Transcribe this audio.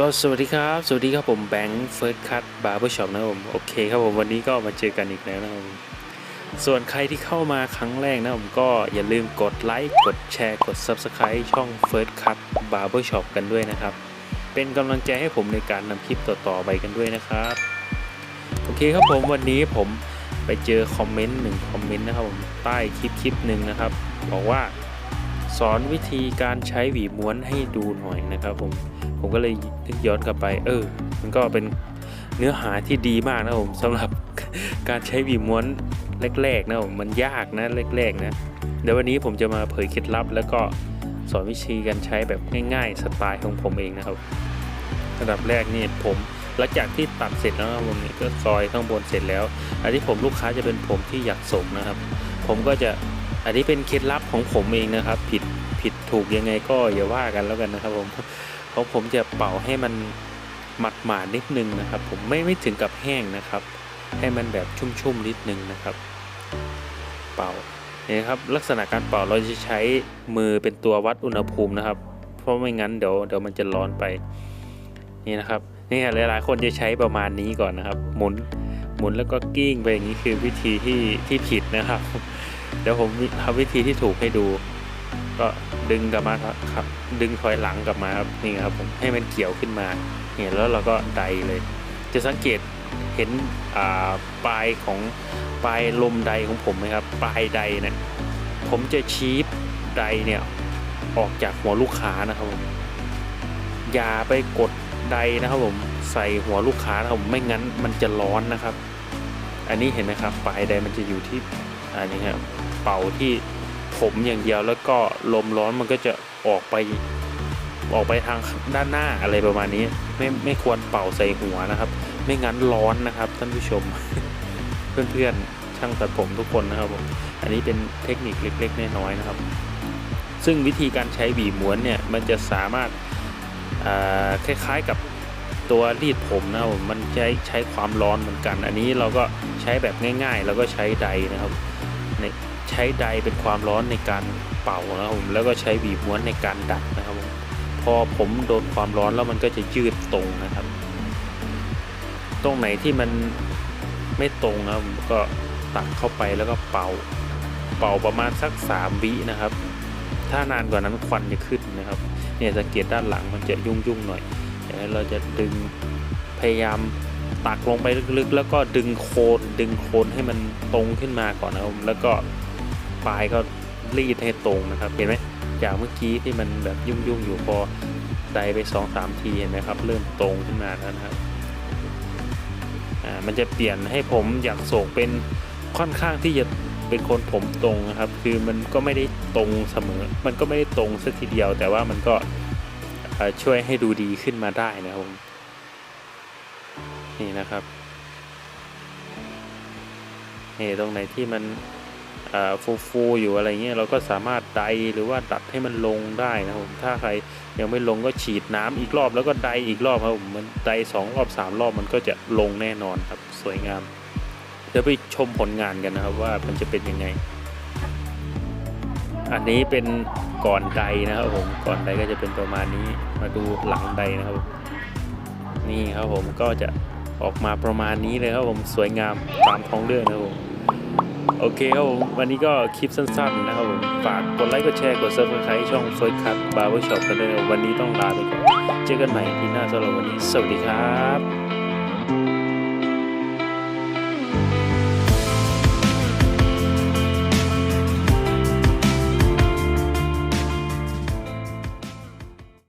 ก็สวัสดีครับ สวัสดีครับผมแบงค์เฟิร์สคัตบาร์เบอร์ช็อปนะครับผมโอเคครับผมวันนี้ก็มาเจอกันอีกแล้วนะครับผมส่วนใครที่เข้ามาครั้งแรกนะผมก็อย่าลืมกดไลค์กดแชร์กด Subscribe ช่อง First Cut Barber Shop กันด้วยนะครับ เป็นกำลังใจให้ผมในการนำคลิปต่อๆไปกันด้วยนะครับ โอเคครับผมวันนี้ผมไปเจอคอมเมนต์หนึ่งคอมเมนต์นะครับผมใต้คลิปคลิปหนึ่งนะครับ บอกว่า สอนวิธีการใช้หวีม้วนให้ดูหน่อยนะครับผมผมก็เลยนึกย้อนกลับไป เออ มันก็เป็นเนื้อหาที่ดีมากนะผมสำหรับการใช้หวีม้วนแรกๆนะผมมันยากนะแรกๆนะเดี๋ยววันนี้ผมจะมาเผยเคล็ดลับ แล้วก็สอนวิธีการใช้แบบง่าย ๆ สไตล์ของผมเองนะครับระดับแรกนี่ผมหลังจากที่ตัดเสร็จแล้วผมนี่ก็ซอยข้างบนเสร็จแล้ว อันที่ผมลูกค้าจะเป็นผมที่อยากส่งนะครับ ผมก็จะ อันนี้เป็นเคล็ดลับของผมเองนะครับ ผิดผิดถูกยังไงก็อย่าว่ากันแล้วกันนะครับผมเพราะผมจะเป่าให้มันหมัดหมาดนิดนึงนะครับ ผมไม่ไม่ถึงกับแห้งนะครับ ให้มันแบบชุ่มๆนิดนึงนะครับ เป่าเนี่ยนะครับลักษณะการเป่าเราจะใช้มือเป็นตัววัดอุณหภูมินะครับ เพราะไม่งั้นเดี๋ยวเดี๋ยวมันจะร้อนไปนี่นะครับนี่หลายๆ คนจะใช้ประมาณนี้ก่อนนะครับ หมุนหมุนแล้วก็กิ้งไปอย่างนี้คือวิธีที่ที่ผิดนะครับ เดี๋ยวผมทำวิธีที่ถูกให้ดู ก็ดึงกลับมาครับ ดึงถอยหลังกลับมาครับนี่ครับผมให้มันเกี่ยวขึ้นมาเนี่ยแล้วเราก็ไดเลย จะสังเกตเห็นปลายของปลายลมไดของผมไหมครับปลายไดเนี่ยผมจะชี้ไดเนี่ยออกจากหัวลูกค้านะครับผมอย่าไปกดไดนะครับผมใส่หัวลูกค้านะครับผมไม่งั้นมันจะร้อนนะครับ อันนี้เห็นไหมครับปลายไดมันจะอยู่ที่อันนี้ครับ เป่าที่ผมอย่างเดียวแล้วก็ลมร้อนมันก็จะออกไปออกไปทางด้านหน้าอะไรประมาณนี้ไม่ไม่ควรเป่าใส่หัวนะครับ ไม่งั้นร้อนนะครับท่านผู้ชม เพื่อนๆช่างตัดผมทุกคนนะครับผมอันนี้เป็นเทคนิคเล็กๆน้อยๆนะครับ ซึ่งวิธีการใช้หวีม้วนเนี่ยมันจะสามารถาคล้ายๆกับตัวรีดผมนะครับผมมันใช้ใช้ความร้อนเหมือนกัน อันนี้เราก็ใช้แบบง่าย ๆ แล้วก็ใช้ไดนะครับ ใช้ไดเป็นความร้อนในการเป่านะครับผมแล้วก็ใช้บีบม้วนในการดัดนะครับผมพอผมโดนความร้อนแล้วมันก็จะยืดตรงนะครับ ตรงไหนที่มันไม่ตรงนะผมก็ตักเข้าไปแล้วก็เป่า เป่าประมาณสัก 3 วินะครับ ถ้านานกว่านั้นควันจะขึ้นนะครับ เนี่ยสังเกตด้านหลังมันจะยุ่งยุ่งหน่อยเดี๋ยวเราจะดึงพยายามตักลงไปลึกๆ แล้วก็ดึงโคนดึงโคนให้มันตรงขึ้นมาก่อนนะครับแล้วก็ ปลายก็รีดให้ตรงนะครับ เห็นไหมจากเมื่อกี้ที่มันแบบยุ่งๆอยู่พอไดไป2อสามทีเห็นไหมครับ เริ่มตรงขึ้นมาแล้วนะครับอ่ามันจะเปลี่ยนให้ผมอยากโศกเป็นค่อนข้างที่จะเป็นคนผมตรงนะครับ คือมันก็ไม่ได้ตรงเสมอ มันก็ไม่ได้ตรงสักทีเดียว แต่ว่ามันก็ช่วยให้ดูดีขึ้นมาได้นะครับผมนี่นะครับนี่ตรงไหนที่มัน ฟูฟูๆอยู่อะไรเงี้ยเราก็สามารถไดหรือว่าดัดให้มันลงได้นะครับผมถ้าใครยังไม่ลงก็ฉีดน้ำอีกรอบแล้วก็ไดอีกรอบครับผมมันไดสองรอบสามรอบมันก็จะลงแน่นอนครับสวยงามเดี๋ยวไปชมผลงานกันนะครับว่ามันจะเป็นยังไง อันนี้เป็นก่อนไดนะครับผมก่อนไดก็จะเป็นประมาณนี้มาดูหลังไดนะครับ นี่ครับผมก็จะออกมาประมาณนี้เลยครับผมสวยงามตามท้องเรื่องนะครับผม โอเคครับผมวันนี้ก็คลิปสั้นๆนะครับผมฝากกดไลค์กดแชร์กดซับสไครต์ช่อง First Cut Barber Shop กันด้วยนะครับวันนี้ต้องลาไปก่อนเจอกันใหม่ที่หน้าสำหรับวันนี้ สวัสดีครับ